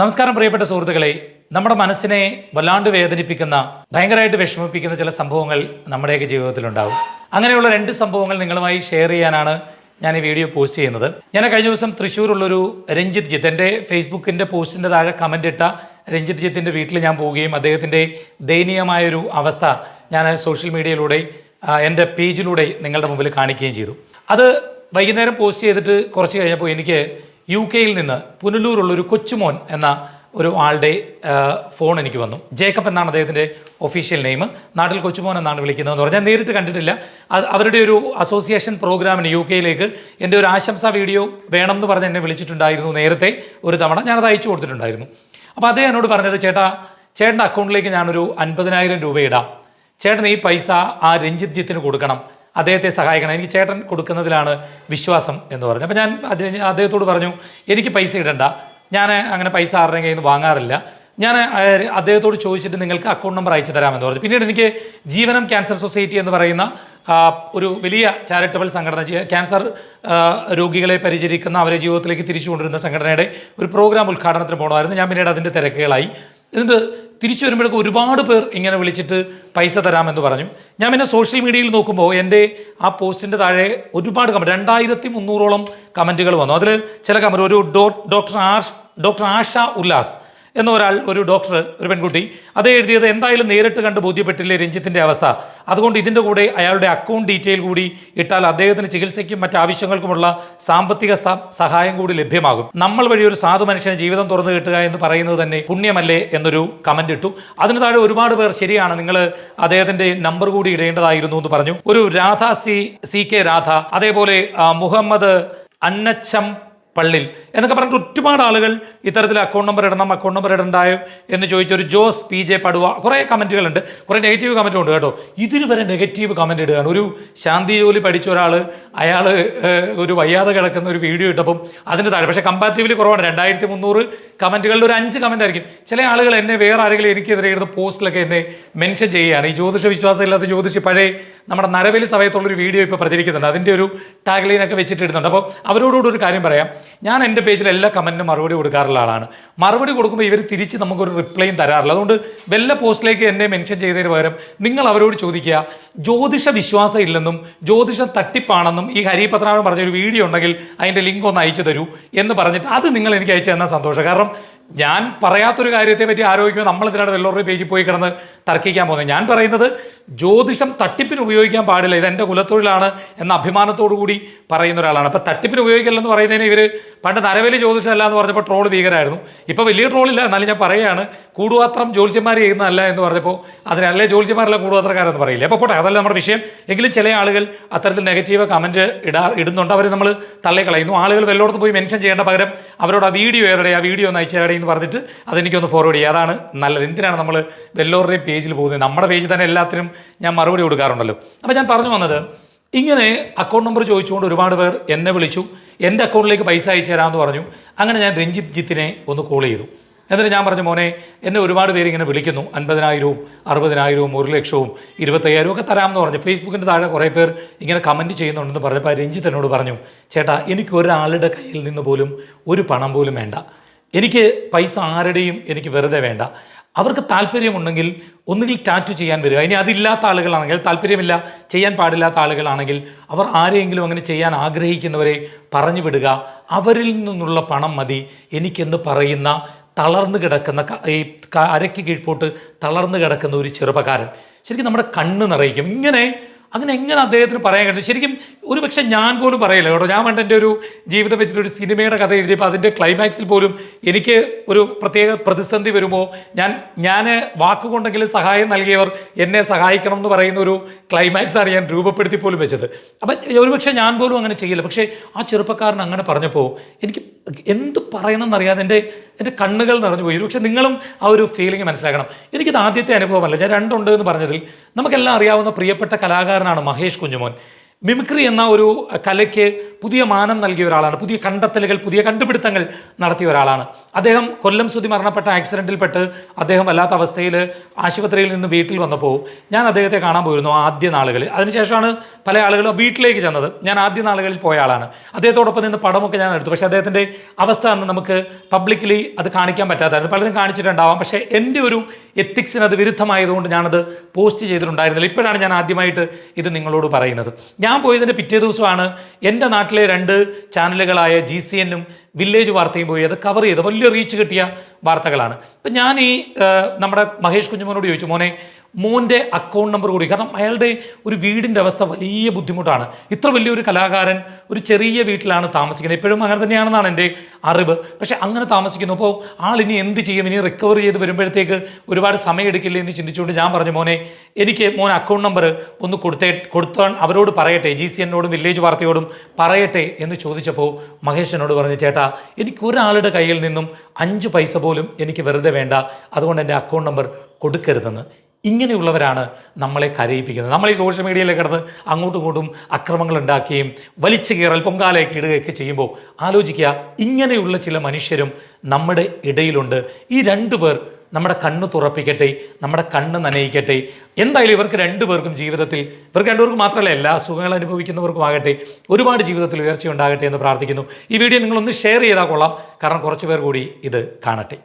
നമസ്കാരം പ്രിയപ്പെട്ട സുഹൃത്തുക്കളെ. നമ്മുടെ മനസ്സിനെ വല്ലാണ്ട് വേദനിപ്പിക്കുന്ന ഭയങ്കരമായിട്ട് വിഷമിപ്പിക്കുന്ന ചില സംഭവങ്ങൾ നമ്മുടെയൊക്കെ ജീവിതത്തിലുണ്ടാവും. അങ്ങനെയുള്ള രണ്ട് സംഭവങ്ങൾ നിങ്ങളുമായി ഷെയർ ചെയ്യാനാണ് ഞാൻ ഈ വീഡിയോ പോസ്റ്റ് ചെയ്യുന്നത്. ഞാൻ കഴിഞ്ഞ ദിവസം തൃശ്ശൂരുള്ളൊരു രഞ്ജിത്ത് ജിത്ത് എന്റെ ഫേസ്ബുക്കിന്റെ പോസ്റ്റിന്റെ താഴെ കമന്റ് ഇട്ട രഞ്ജിത്ത് ജിത്തിന്റെ വീട്ടിൽ ഞാൻ പോവുകയും അദ്ദേഹത്തിന്റെ ദയനീയമായൊരു അവസ്ഥ ഞാൻ സോഷ്യൽ മീഡിയയിലൂടെ എന്റെ പേജിലൂടെ നിങ്ങളുടെ മുമ്പിൽ കാണിക്കുകയും ചെയ്തു. അത് വൈകുന്നേരം പോസ്റ്റ് ചെയ്തിട്ട് കുറച്ച് കഴിഞ്ഞപ്പോൾ എനിക്ക് യു കെയിൽ നിന്ന് പുനലൂരുള്ള ഒരു കൊച്ചുമോൻ എന്ന ഒരു ആളുടെ ഫോൺ എനിക്ക് വന്നു. ജേക്കബ് എന്നാണ് അദ്ദേഹത്തിന്റെ ഒഫീഷ്യൽ നെയിം നാട്ടിൽ കൊച്ചുമോൻ എന്നാണ് വിളിക്കുന്നതെന്ന് പറഞ്ഞാൽ നേരിട്ട് കണ്ടിട്ടില്ല. അവരുടെ ഒരു അസോസിയേഷൻ പ്രോഗ്രാമിന് യു കെയിലേക്ക് എന്റെ ഒരു ആശംസാ വീഡിയോ വേണം എന്ന് പറഞ്ഞ് എന്നെ വിളിച്ചിട്ടുണ്ടായിരുന്നു നേരത്തെ ഒരു തവണ. ഞാനത് അയച്ചു കൊടുത്തിട്ടുണ്ടായിരുന്നു. അപ്പോൾ അദ്ദേഹം എന്നോട് പറഞ്ഞത് ചേട്ടാ ചേട്ടന്റെ അക്കൗണ്ടിലേക്ക് ഞാനൊരു അൻപതിനായിരം രൂപ ഇടാം. ചേട്ടൻ ഈ പൈസ ആ രഞ്ജിത്ത് ജിത്തിന് കൊടുക്കണം. അദ്ദേഹത്തെ സഹായിക്കണം. എനിക്ക് ചേട്ടൻ കൊടുക്കുന്നതിലാണ് വിശ്വാസം എന്ന് പറഞ്ഞു. അപ്പോൾ ഞാൻ അദ്ദേഹത്തോട് പറഞ്ഞു എനിക്ക് പൈസ ഇടണ്ട. ഞാൻ അങ്ങനെ പൈസ ആരുടെയും കയ്യിൽ നിന്ന് വാങ്ങാറില്ല ഞാൻ അദ്ദേഹത്തോട് ചോദിച്ചിട്ട് നിങ്ങൾക്ക് അക്കൗണ്ട് നമ്പർ അയച്ചു തരാമെന്ന് പറഞ്ഞു. പിന്നീട് എനിക്ക് ജീവനം ക്യാൻസർ സൊസൈറ്റി എന്ന് പറയുന്ന ഒരു വലിയ ചാരിറ്റബിൾ സംഘടന ക്യാൻസർ രോഗികളെ പരിചരിക്കുന്ന അവരെ ജീവിതത്തിലേക്ക് തിരിച്ചു കൊണ്ടുവരുന്ന സംഘടനയുടെ ഒരു പ്രോഗ്രാം ഉദ്ഘാടനത്തിന് പോകണമായിരുന്നു ഞാൻ പിന്നീട് അതിന്റെ തിരക്കുകളായി. എന്നിട്ട് തിരിച്ചു വരുമ്പോഴേക്കും ഒരുപാട് പേർ ഇങ്ങനെ വിളിച്ചിട്ട് പൈസ തരാമെന്ന് പറഞ്ഞു. ഞാൻ പിന്നെ സോഷ്യൽ മീഡിയയിൽ നോക്കുമ്പോൾ എന്റെ ആ പോസ്റ്റിന്റെ താഴെ ഒരുപാട് കമന്റ് രണ്ടായിരത്തി മുന്നൂറോളം കമന്റുകൾ വന്നു. അതിൽ ചില കമന്റ് ഒരു doctor ash doctor Asha Ullas എന്ന ഒരാൾ ഒരു ഡോക്ടർ ഒരു പെൺകുട്ടി അത് എഴുതിയത് എന്തായാലും നേരിട്ട് കണ്ട് ബോധ്യപ്പെട്ടില്ലേ രഞ്ജിത്തിന്റെ അവസ്ഥ. അതുകൊണ്ട് ഇതിന്റെ കൂടെ അയാളുടെ അക്കൗണ്ട് ഡീറ്റെയിൽ കൂടി ഇട്ടാൽ അദ്ദേഹത്തിന് ചികിത്സയ്ക്കും മറ്റ് ആവശ്യങ്ങൾക്കുമുള്ള സാമ്പത്തിക സഹായം കൂടി ലഭ്യമാകും. നമ്മൾ വഴി ഒരു സാധു മനുഷ്യന് ജീവിതം തുറന്നു കിട്ടുക എന്ന് പറയുന്നത് തന്നെ പുണ്യമല്ലേ എന്നൊരു കമന്റ് ഇട്ടു. അതിന് താഴെ ഒരുപാട് പേർ ശരിയാണ് നിങ്ങൾ അദ്ദേഹത്തിന്റെ നമ്പർ കൂടി ഇടേണ്ടതായിരുന്നു എന്ന് പറഞ്ഞു. ഒരു Radha C C K Radha അതേപോലെ മുഹമ്മദ് അന്നച്ചം പള്ളിൽ എന്നൊക്കെ പറഞ്ഞിട്ട് ഒരുപാട് ആളുകൾ ഇത്തരത്തിൽ അക്കൗണ്ട് നമ്പർ ഇടണം അക്കൗണ്ട് നമ്പർ ഇടണ്ടായോ എന്ന് ചോദിച്ചൊരു ജോസ് പി ജെ പടുവ. കുറേ കമന്റുകളുണ്ട് കുറേ നെഗറ്റീവ് കമന്റും ഉണ്ട് കേട്ടോ. ഇതിന് വരെ നെഗറ്റീവ് കമന്റ് ഇടുകയാണ്. ഒരു ശാന്തി ജോലി പഠിച്ച ഒരാൾ അയാൾ ഒരു വയ്യാതെ കിടക്കുന്ന ഒരു വീഡിയോ ഇട്ടപ്പം അതിന്റെ താഴെ. പക്ഷേ കമ്പാരിറ്റീവ്ലി കുറവാണ്. രണ്ടായിരത്തി മുന്നൂറ് കമന്റുകളിൽ ഒരു അഞ്ച് കമന്റ് ആയിരിക്കും. ചില ആളുകൾ എന്നെ വേറെ ആരെങ്കിലും എനിക്കെതിരെ ഇടുന്ന പോസ്റ്റിലൊക്കെ എന്നെ മെൻഷൻ ചെയ്യുകയാണ്. ഈ ജ്യോതിഷ വിശ്വാസം ഇല്ലാത്ത ജ്യോതിഷി പഴയ നമ്മുടെ നരവലി സമയത്തുള്ളൊരു വീഡിയോ ഇപ്പോൾ പ്രചരിക്കുന്നുണ്ട്. അതിന്റെ ഒരു ടാഗ് ലൈനൊക്കെ വെച്ചിട്ട് ഇടുന്നുണ്ട് അപ്പോൾ അവരോടുകൂടി ഒരു കാര്യം പറയാം. ഞാൻ എന്റെ പേജിൽ എല്ലാ കമന്റിനും മറുപടി കൊടുക്കാറുള്ള ആളാണ്. മറുപടി കൊടുക്കുമ്പോൾ ഇവർ തിരിച്ച് നമുക്കൊരു റിപ്ലൈയും തരാറില്ല. അതുകൊണ്ട് വല്ല പോസ്റ്റിലേക്ക് എന്നെ മെൻഷൻ ചെയ്തതിന് പകരം നിങ്ങൾ അവരോട് ചോദിക്കുക. ജ്യോതിഷ വിശ്വാസം ഇല്ലെന്നും ജ്യോതിഷം തട്ടിപ്പാണെന്നും ഈ ഹരിപത്രാവൻ പറഞ്ഞൊരു വീഡിയോ ഉണ്ടെങ്കിൽ അതിന്റെ ലിങ്ക് ഒന്ന് അയച്ചു തരൂ എന്ന് പറഞ്ഞിട്ട് അത് നിങ്ങൾ എനിക്ക് അയച്ചു തന്നാൽ സന്തോഷം. കാരണം ഞാൻ പറയാത്തൊരു കാര്യത്തെ പറ്റി ആരോപിക്കുമ്പോൾ നമ്മൾ ഇതിനോട് വെള്ളോറിയ പേജിൽ പോയി കിടന്ന് തർക്കിക്കാൻ പോകുന്നത്? ഞാൻ പറയുന്നത് ജ്യോതിഷം തട്ടിപ്പിന് ഉപയോഗിക്കാൻ പാടില്ല. ഇത് എന്റെ കുലത്തൊഴിലാണ് എന്ന അഭിമാനത്തോടു കൂടി പറയുന്ന ഒരാളാണ്. അപ്പോൾ തട്ടിപ്പിന് ഉപയോഗിക്കില്ലെന്ന് പറയുന്നതിന് ഇവർ പണ്ട് നരവലി ജ്യോതിഷം അല്ല എന്ന് പറഞ്ഞപ്പോൾ ട്രോൾ ഭീകരമായിരുന്നു ഇപ്പോൾ വലിയ ട്രോളില്ല. എന്നാലും ഞാൻ പറയുകയാണ് കൂടുപാത്രം ജ്യോതിഷന്മാർ ചെയ്യുന്നതല്ല എന്ന് പറഞ്ഞപ്പോൾ അതിനല്ലേ ജ്യോതിഷന്മാരല്ല കൂടുപാത്രക്കാരെന്ന് പറയില്ല. അപ്പോൾ പോട്ടെ അതല്ല നമ്മുടെ വിഷയം. എങ്കിലും ചില ആളുകൾ അത്തരത്തിൽ നെഗറ്റീവ് കമന്റ് ഇടാ ഇടുന്നുണ്ട്. അവർ നമ്മൾ തള്ളിക്കളയുന്നു. ആളുകൾ വെല്ലോടത്ത് പോയി മെൻഷൻ ചെയ്യേണ്ട പകരം അവരോട് ആ വീഡിയോ ഏറെ ആ വീഡിയോ ഒന്ന് അയച്ചേടെ എന്ന് പറഞ്ഞിട്ട് അതെനിക്കൊന്ന് ഫോർവേഡ് ചെയ്യുക അതാണ് നല്ലത്. എന്തിനാണ് നമ്മൾ വെല്ലോറുടെയും പേജിൽ പോകുന്നത്? നമ്മുടെ പേജിൽ തന്നെ എല്ലാത്തിനും ഞാൻ മറുപടി കൊടുക്കാറുണ്ടല്ലോ. അപ്പോൾ ഞാൻ പറഞ്ഞു വന്നത് ഇങ്ങനെ അക്കൗണ്ട് നമ്പർ ചോദിച്ചുകൊണ്ട് ഒരുപാട് പേർ എന്നെ വിളിച്ചു എന്റെ അക്കൗണ്ടിലേക്ക് പൈസ അയച്ചു തരാമെന്ന് പറഞ്ഞു. അങ്ങനെ ഞാൻ രഞ്ജിത്ത് ജിത്തിനെ ഒന്ന് കോൾ ചെയ്തു. എന്നിട്ട് ഞാൻ പറഞ്ഞു മോനെ എന്നെ ഒരുപാട് പേര് ഇങ്ങനെ വിളിക്കുന്നു. അൻപതിനായിരവും അറുപതിനായിരവും ഒരു ലക്ഷവും ഇരുപത്തയ്യായിരവും ഒക്കെ തരാമെന്ന് പറഞ്ഞു. ഫേസ്ബുക്കിന്റെ താഴെ കുറേ പേർ ഇങ്ങനെ കമന്റ് ചെയ്യുന്നുണ്ടെന്ന് പറഞ്ഞപ്പോൾ രഞ്ജിത്ത് എന്നോട് പറഞ്ഞു ചേട്ടാ എനിക്ക് ഒരാളുടെ കയ്യിൽ നിന്ന് പോലും ഒരു പണം പോലും വേണ്ട. എനിക്ക് പൈസ ആരുടെയും എനിക്ക് വെറുതെ വേണ്ട. അവർക്ക് താല്പര്യമുണ്ടെങ്കിൽ ഒന്നുകിൽ ടാറ്റു ചെയ്യാൻ വരിക. ഇനി അതില്ലാത്ത ആളുകളാണെങ്കിൽ താല്പര്യമില്ല ചെയ്യാൻ പാടില്ലാത്ത ആളുകളാണെങ്കിൽ അവർ ആരെയെങ്കിലും അങ്ങനെ ചെയ്യാൻ ആഗ്രഹിക്കുന്നവരെ പറഞ്ഞു വിടുക. അവരിൽ നിന്നുള്ള പണം മതി. എനിക്കെന്ന് പറയുന്ന തളർന്നു കിടക്കുന്ന ഈ അരയ്ക്ക് കീഴ്പോട്ട് തളർന്നു കിടക്കുന്ന ഒരു ചെറുപ്പക്കാരൻ. ശരിക്കും നമ്മുടെ കണ്ണ് നിറയിക്കും. ഇങ്ങനെ അങ്ങനെ എങ്ങനെ അദ്ദേഹത്തിന് പറയാൻ കഴിയും? ശരിക്കും ഒരു പക്ഷേ ഞാൻ പോലും പറയില്ല കേട്ടോ. ഞാൻ പണ്ട് എന്റെ ഒരു ജീവിതം വെച്ചിട്ട് ഒരു സിനിമയുടെ കഥ എഴുതിയപ്പോൾ അതിന്റെ ക്ലൈമാക്സിൽ പോലും എനിക്ക് ഒരു പ്രത്യേക പ്രതിസന്ധി വരുമ്പോൾ ഞാൻ ഞാൻ വാക്കുകൊണ്ടെങ്കിലും സഹായം നൽകിയവർ എന്നെ സഹായിക്കണം എന്ന് പറയുന്ന ഒരു ക്ലൈമാക്സാണ് ഞാൻ രൂപപ്പെടുത്തി പോലും വെച്ചത്. അപ്പം ഒരുപക്ഷെ ഞാൻ പോലും അങ്ങനെ ചെയ്യില്ല. പക്ഷേ ആ ചെറുപ്പക്കാരൻ അങ്ങനെ പറഞ്ഞപ്പോൾ എനിക്ക് എന്ത് പറയണം എന്നറിയാതെ എന്റെ എന്റെ കണ്ണുകൾ നിറഞ്ഞു പോയി. പക്ഷെ നിങ്ങളും ആ ഒരു ഫീലിംഗ് മനസ്സിലാക്കണം. എനിക്കിത് ആദ്യത്തെ അനുഭവമല്ല. ഞാൻ രണ്ടുണ്ട് എന്ന് പറഞ്ഞതിൽ നമുക്കെല്ലാം അറിയാവുന്ന പ്രിയപ്പെട്ട കലാകാരനാണ് മഹേഷ് കുഞ്ഞുമോൻ. മിമിക്രി എന്ന ഒരു കലയ്ക്ക് പുതിയ മാനം നൽകിയ ഒരാളാണ്. പുതിയ കണ്ടെത്തലുകൾ പുതിയ കണ്ടുപിടുത്തങ്ങൾ നടത്തിയ ഒരാളാണ്. അദ്ദേഹം കൊല്ലം സ്തുതി മരണപ്പെട്ട ആക്സിഡന്റിൽപ്പെട്ട് അദ്ദേഹം വല്ലാത്ത അവസ്ഥയിൽ ആശുപത്രിയിൽ നിന്ന് വീട്ടിൽ വന്നപ്പോൾ ഞാൻ അദ്ദേഹത്തെ കാണാൻ പോയിരുന്നു ആദ്യ നാളുകളിൽ. അതിനുശേഷമാണ് പല ആളുകളും വീട്ടിലേക്ക് ചെന്നത്. ഞാൻ ആദ്യ നാളുകളിൽ പോയ ആളാണ്. അദ്ദേഹത്തോടൊപ്പം നിന്ന് പടമൊക്കെ ഞാൻ എടുത്തു. പക്ഷേ അദ്ദേഹത്തിന്റെ അവസ്ഥ അന്ന് നമുക്ക് പബ്ലിക്കലി അത് കാണിക്കാൻ പറ്റാത്തായിരുന്നു പലരും കാണിച്ചിട്ടുണ്ടാവാം. പക്ഷേ എന്റെ ഒരു എത്തിക്സിന് അത് വിരുദ്ധമായതുകൊണ്ട് ഞാനത് പോസ്റ്റ് ചെയ്തിട്ടുണ്ടായിരുന്നില്ല. ഇപ്പോഴാണ് ഞാൻ ആദ്യമായിട്ട് ഇത് നിങ്ങളോട് പറയുന്നത്. ഞാൻ പോയതിന്റെ പിറ്റേ ദിവസമാണ് എന്റെ നാട്ടിലെ രണ്ട് ചാനലുകളായ ജി സി എന്നും വില്ലേജ് വാർത്തയും പോയി. അത് കവർ ചെയ്ത് വലിയ റീച്ച് കിട്ടിയ വാർത്തകളാണ്. അപ്പം ഞാൻ ഈ നമ്മുടെ മഹേഷ് കുഞ്ഞുമോനോട് ചോദിച്ചു മോനെ മോന്റെ അക്കൗണ്ട് നമ്പർ കൂടി. കാരണം അയാളുടെ ഒരു വീടിന്റെ അവസ്ഥ വലിയ ബുദ്ധിമുട്ടാണ്. ഇത്ര വലിയൊരു കലാകാരൻ ഒരു ചെറിയ വീട്ടിലാണ് താമസിക്കുന്നത്. ഇപ്പോഴും അങ്ങനെ തന്നെയാണെന്നാണ് എന്റെ അറിവ്. പക്ഷേ അങ്ങനെ താമസിക്കുന്നു. അപ്പോൾ ഇനി എന്ത് ചെയ്യും? ഇനി റിക്കവർ ചെയ്ത് വരുമ്പോഴത്തേക്ക് ഒരുപാട് സമയം എടുക്കില്ലേ എന്ന് ചിന്തിച്ചുകൊണ്ട് ഞാൻ പറഞ്ഞു മോനെ എനിക്ക് മോൻ അക്കൗണ്ട് നമ്പർ ഒന്ന് കൊടുത്തേ കൊടുത്താൻ അവരോട് പറയട്ടെ. ജി സി എന്നോടും വില്ലേജ് വാർത്തയോടും പറയട്ടെ എന്ന് ചോദിച്ചപ്പോൾ മഹേഷ് എന്നോട് പറഞ്ഞു ചേട്ടാ എനിക്ക് ഒരാളുടെ കയ്യിൽ നിന്നും അഞ്ച് പൈസ പോലും എനിക്ക് വെറുതെ വേണ്ട. അതുകൊണ്ട് എന്റെ അക്കൗണ്ട് നമ്പർ കൊടുക്കരുതെന്ന്. ഇങ്ങനെയുള്ളവരാണ് നമ്മളെ കരയിപ്പിക്കുന്നത്. നമ്മൾ ഈ സോഷ്യൽ മീഡിയയിൽ കിടന്ന് അങ്ങോട്ടും ഇങ്ങോട്ടും അക്രമങ്ങൾ ഉണ്ടാക്കുകയും വലിച്ചു കീറൽ പൊങ്കാലയൊക്കെ ഇടുകയൊക്കെ ചെയ്യുമ്പോൾ ആലോചിക്കുക ഇങ്ങനെയുള്ള ചില മനുഷ്യരും നമ്മുടെ ഇടയിലുണ്ട്. ഈ രണ്ടു പേർ നമ്മുടെ കണ്ണ് തുറപ്പിക്കട്ടെ നമ്മുടെ കണ്ണ് നനയിക്കട്ടെ. എന്തായാലും ഇവർക്ക് രണ്ടു പേർക്കും ജീവിതത്തിൽ ഇവർക്ക് രണ്ടുപേർക്കും മാത്രമല്ല എല്ലാ അസുഖങ്ങളും അനുഭവിക്കുന്നവർക്കും ആകട്ടെ ഒരുപാട് ജീവിതത്തിൽ ഉയർച്ച ഉണ്ടാകട്ടെ എന്ന് പ്രാർത്ഥിക്കുന്നു. ഈ വീഡിയോ നിങ്ങളൊന്ന് ഷെയർ ചെയ്താൽ കൊള്ളാം. കാരണം കുറച്ച് പേർ കൂടി ഇത് കാണട്ടെ.